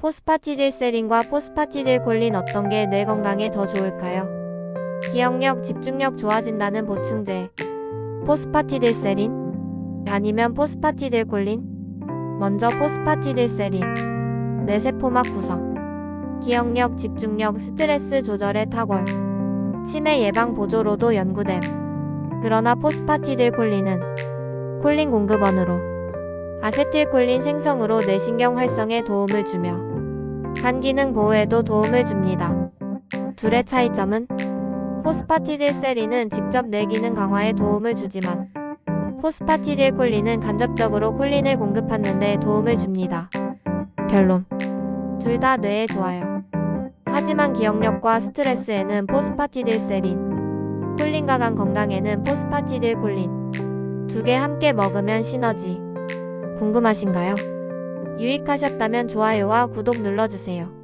포스파티딜세린과 포스파티딜콜린 어떤 게 뇌 건강에 더 좋을까요? 기억력, 집중력 좋아진다는 보충제. 포스파티딜세린? 아니면 포스파티딜콜린? 먼저 포스파티딜세린. 뇌세포막 구성. 기억력, 집중력, 스트레스 조절에 탁월. 치매 예방 보조로도 연구됨. 그러나 포스파티딜콜린은 콜린 공급원으로 아세틸콜린 생성으로 뇌신경 활성에 도움을 주며 간 기능 보호에도 도움을 줍니다. 둘의 차이점은 포스파티딜세린은 직접 뇌 기능 강화에 도움을 주지만 포스파티딜콜린은 간접적으로 콜린을 공급하는 데 도움을 줍니다. 결론 둘 다 뇌에 좋아요. 하지만 기억력과 스트레스에는 포스파티딜세린, 콜린과 간 건강에는 포스파티딜콜린 두 개 함께 먹으면 시너지. 궁금하신가요? 유익하셨다면 좋아요와 구독 눌러주세요.